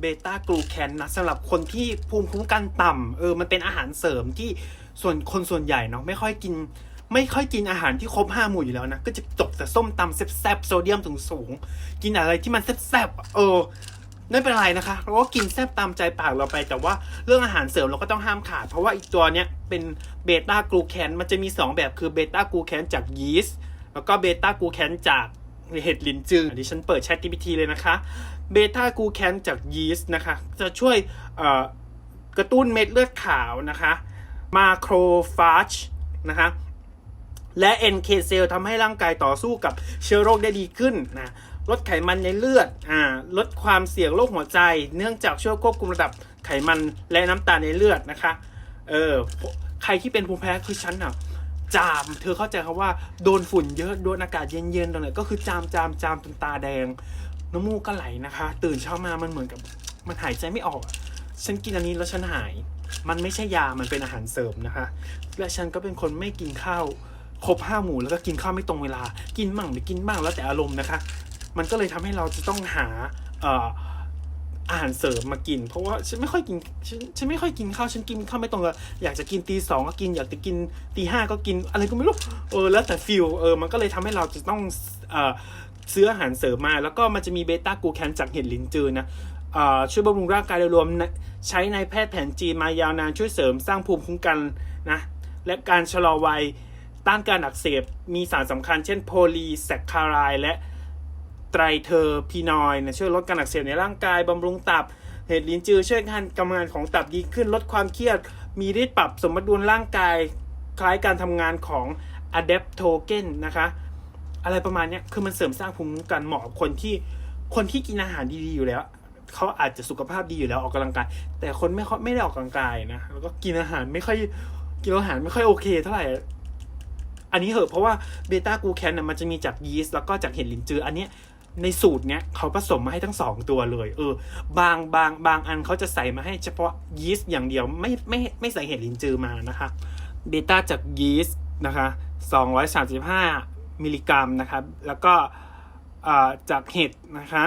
เบต้ากลูแคนนะสำหรับคนที่ภูมิคุ้มกันต่ำเออมันเป็นอาหารเสริมที่ส่วนคนส่วนใหญ่เนาะไม่ค่อยกิน ไม่ค่อยกินอาหารที่ครบห้าหมู่อยู่แล้วนะ ก็จะจบแต่ส้มตำแซ่บๆโซเดียมถึงสูง กินอะไรที่มันแซ่บๆเออไม่เป็นไรนะคะ เราก็กินแซ่บตามใจปากเราไป แต่ว่าเรื่องอาหารเสริมเราก็ต้องห้ามขาด เพราะว่าอีกตัวเนี้ยเป็นเบต้ากลูแคนมันจะมี 2 แบบคือเบต้ากลูแคนจากยีสต์แล้วก็เบต้ากลูแคนจาก เห็ดลินจือดิฉันเปิด Chat GPT เลยนะคะเบต้ากูแคนจากยีสต์นะคะ จะช่วยกระตุ้นเม็ดเลือดขาวนะคะมาโครฟาจนะคะและ NK เซลล์ทำให้ร่างกายต่อสู้กับเชื้อโรคได้ดีขึ้นนะลดไขมันในเลือดอ่าลดความเสี่ยงโรคหัวใจ เนื่องจากช่วยควบคุมระดับไขมันและน้ำตาลในเลือดนะคะเออใครที่เป็นภูมิแพ้คือฉันอะ จาม เธอเข้าใจคำว่าโดนฝุ่นเยอะโดนอากาศเย็นๆตรงไหนก็คือจามจามจามจนตาแดง น้ำมูกก็ไหลนะคะ ตื่นเช้ามามันเหมือนกับมันหายใจไม่ออก ฉันกินอันนี้แล้วฉันหาย มันไม่ใช่ยา มันเป็นอาหารเสริมนะคะ และฉันก็เป็นคนไม่กินข้าวครบห้าหมู่แล้วก็กินข้าวไม่ตรงเวลา กินบ้างไม่กินบ้างแล้วแต่อารมณ์นะคะ มันก็เลยทำให้เราจะต้องหาเอ่อ อาหารเสริมมากิน เพราะว่าฉันไม่ค่อยกินฉันฉันไม่ค่อยกินข้าวฉันกินข้าวไม่ตรงกับอยากจะกินตีสองก็กินอยากจะกินตีห้าก็กินอะไรก็ไม่รู้เออแล้วแต่ฟิลเออมันก็เลยทำให้เราจะต้องเออซื้ออาหารเสริมมา แล้วก็มันจะมีเบต้ากูแคนจากเห็ดลินจือนะเอ่อช่วยบำรุงร่างกายโดยรวมใช้ในแพทย์แผนจีนมายาวนานช่วยเสริมสร้างภูมิคุ้มกันนะและการชะลอวัยต้านการอักเสบมีสารสำคัญเช่นโพลีแซคคารายและ ไตรเทอร์พีนอยนะช่วยลดการอักเสบในร่างกายบำรุงตับ เห็ดลิ้นจือช่วยการกำงานของตับดีขึ้นลดความเครียด มีฤทธิ์ปรับสมดุลร่างกายคล้ายการทำงานของอะแดปโทเกนนะคะ อะไรประมาณนี้คือมันเสริมสร้างภูมิคุ้มกันเหมาะกับคนที่คนที่กินอาหารดีๆอยู่แล้วเขาอาจจะสุขภาพดีอยู่แล้วออกกำลังกาย แต่คนไม่ค่อยไม่ได้ออกกำลังกายนะแล้วก็กินอาหารไม่ค่อยกินอาหารไม่ค่อยโอเคเท่าไหร่อันนี้เหอะเพราะว่าเบต้ากูแคนน่ะมันจะมีจากยีสต์แล้วก็จากเห็ดลินจือ อันนี้ ในสูตรเนี้ยเขาผสมมาให้ทั้งสองตัวเลย เออ บางบางบางอันเขาจะใส่มาให้เฉพาะยีสต์อย่างเดียวไม่ไม่ไม่ใส่เห็ดลินจือมานะคะเบต้าจากยีสต์นะคะ235 มิลลิกรัมนะครับ แล้วก็อ่าจากเห็ดนะคะ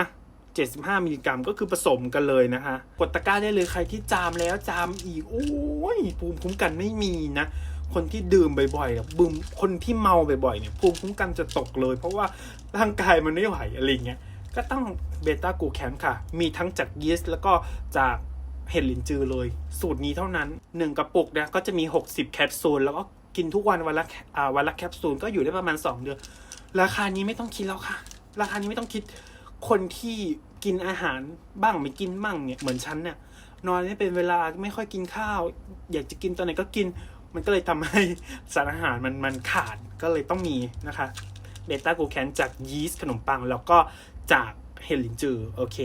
75 มิลลิกรัมก็คือผสมกันเลยนะคะกดตะกร้าได้เลยใครที่จามแล้วจามอีก โอ้ยภูมิคุ้มกันไม่มีนะ คนที่ดื่มบ่อยๆเนี่ยบึมคนที่เมาบ่อยๆเนี่ยภูมิคุ้มกันจะตกเลย เพราะว่าร่างกายมันไม่ไหวอะไรเงี้ยก็ต้องเบต้ากูแคนค่ะ มีทั้งจากยีสต์แล้วก็จากเห็ดลินจือเลย สูตรนี้เท่านั้น 1 กระปุกเนี่ยก็จะมี 60 แคปซูลแล้วก็กินทุกวันวันละวันละแคปซูลก็อยู่ได้ประมาณ 2 เดือน ราคานี้ไม่ต้องคิดแล้วค่ะ ราคานี้ไม่ต้องคิดคนที่กินอาหารบ้างไม่กินบ้างเนี่ยเหมือนฉันเนี่ยนอนไม่เป็นเวลาไม่ค่อยกินข้าว อยากจะกินตอนไหนก็กิน มันก็เลยทำให้สารอาหารมันมันขาดก็เลยต้องมีนะคะเบต้ากลูแคนจากยีสต์ขนมปัง แล้วก็จากเฮลินจือโอเค